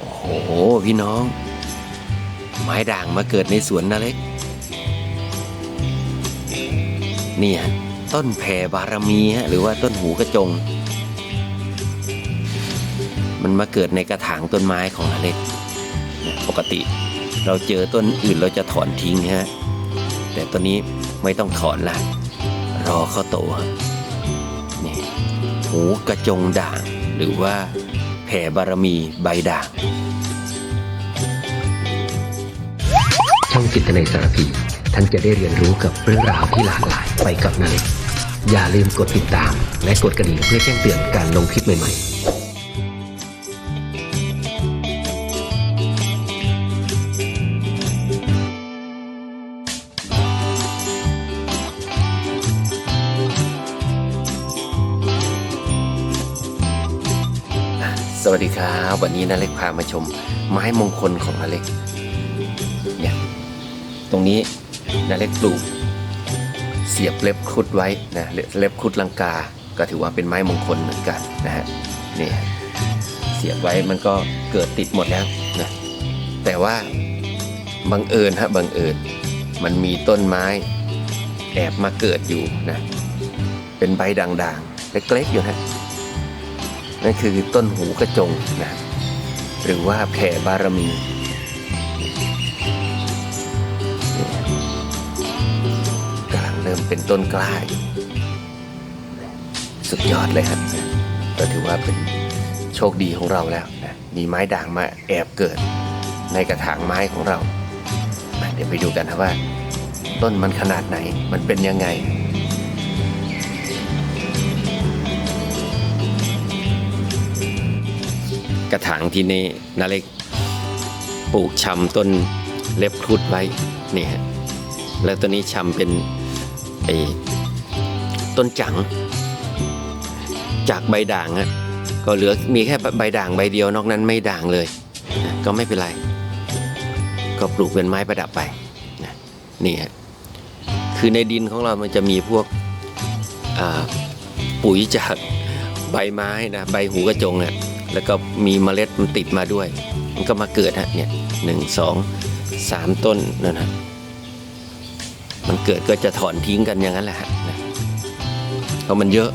โอ้โห พี่น้อง ไม้ด่างมาเกิดในสวนนาเล็กนี่ฮะต้นแผ่บารมีฮะหรือว่าต้นหูกระจง มันมาเกิดในกระถางต้นไม้ของนาเล็ก ปกติเราเจอต้นอื่นเราจะถอนทิ้งฮะ แต่ตัวนี้ไม่ต้องถอนละ รอเขาโตนี่หูกระจงด่างหรือว่า แผ่บารมีใบด่าง ช่องจิตในสารพีท่านจะได้เรียนรู้กับเรื่องราวที่หลากหลายไปกับนาเล็กอย่าลืมกดติดตาม และกดกระดิ่งเพื่อแจ้งเตือนการลงคลิปใหม่ๆ วัสดีครับ วันนี้นาเล็กพามาชม ไม้มงคลของนาเล็กเนี่ยตรงนี้นาเล็กปลูก เสียบเล็บครุดไว้นะเล็บครุดลังกา ก็ถือว่าเป็นไม้มงคลเหมือนกันนะฮะนี่เสียบไว้มันก็เกิดติดหมดแล้วนะแต่ว่าบังเอิญฮะบังเอิญมันมีต้นไม้แอบมาเกิดอยู่นะเป็นใบด่างๆเล็กๆอยู่ฮะ นั่นคือต้นหูกระจงนะหรือว่าแผ่บารมีกำลังเริ่มเป็นต้นกล้าอยู่สุดยอดเลยครับก็ถือว่าเป็นโชคดีของเราแล้วนะมีไม้ด่างมาแอบเกิดในกระถางไม้ของเรามาเดี๋ยวไปดูกันนะว่า ต้นมันขนาดไหนมันเป็นยังไง กระถางที่นี่นาเล็กปลูกชำต้นเล็บครุดไว้นี่ฮะแล้วตัวนี้ชำเป็นไอ้ต้นจัง จากใบด่างอะก็เหลือมีแค่ใบด่างใบเดียวนอกนั้นไม่ด่างเลย ก็ไม่เป็นไร ก็ปลูกเป็นไม้ประดับไปนี่ฮะคือในดินของเรามันจะมีพวกปุ๋ยจากใบไม้นะใบหูกระจงเนี่ย แล้วก็มีเมล็ดมันติดมาด้วย มันก็มาเกิดฮะเนี่ยหนึ่งสองสามต้นนั่นะมันเกิดก็จะถอนทิ้งกันอย่างนั้นแหละฮะเพราะมันเยอะ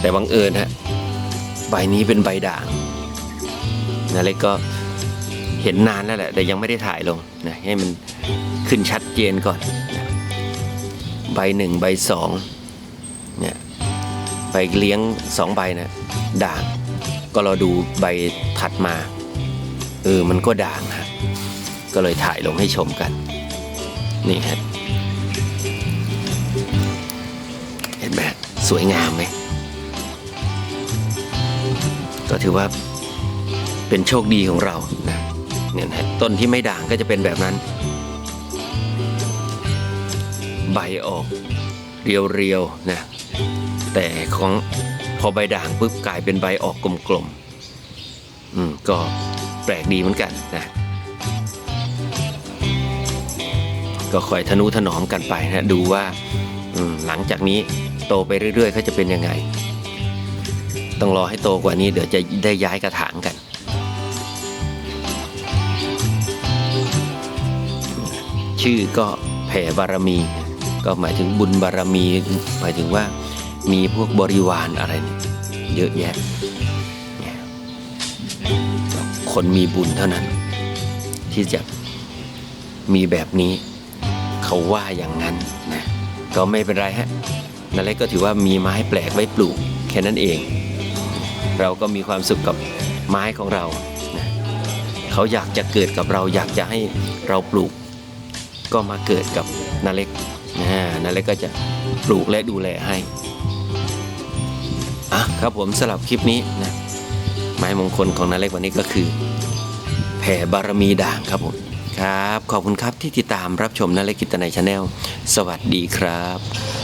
แต่บังเอิญฮะใบนี้เป็นใบด่างนะเล็กก็เห็นนานแล้วแหละ แต่ยังไม่ได้ถ่ายลงนะให้มันขึ้นชัดเจนก่อนนะใบหนึ่งใบสองเนี่ย ใบเลี้ยงสองใบนะด่าง ก็เราดูใบถัดมาเออมันก็ด่างฮะก็เลยถ่ายลงให้ชมกัน นี่ฮะเห็นไหมสวยงามไหมก็ถือว่าเป็นโชคดีของเรานะเนี่ยนะต้นที่ไม่ด่างก็จะเป็นแบบนั้น ใบออก เรียวๆนะ แต่ของพอใบด่างปุ๊บกลายเป็นใบออกกลมๆ อืม ก็แปลกดีเหมือนกันนะ ก็คอยทนุถนอมกันไปนะดูว่าหลังจากนี้โตไปเรื่อยๆเขาจะเป็นยังไง ต้องรอให้โตกว่านี้เดี๋ยวจะได้ย้ายกระถางกัน ชื่อก็แผ่บารมี ก็หมายถึงบุญบารมีหมายถึงว่า มีพวกบริวารอะไรเยอะแยะ คนมีบุญเท่านั้น ที่จะมีแบบนี้เขาว่าอย่างนั้นนะก็ไม่เป็นไรฮะนั่นแหละก็ถือว่ามีไม้แปลกไว้ปลูกแค่นั้นเอง เราก็มีความสุขกับไม้ของเรานะเขาอยากจะเกิดกับเราอยากจะให้เราปลูก ก็มาเกิดกับนาเล็กนะนาเล็กก็จะปลูกและดูแลให้ อะครับผมสำหรับคลิปนี้นะไม้มงคลของนาเล็กวันนี้ก็คือ แผ่บารมีด่างครับผมครับ ขอบคุณครับที่ติดตามรับชมนาเล็กกิตในชาแนลสวัสดีครับ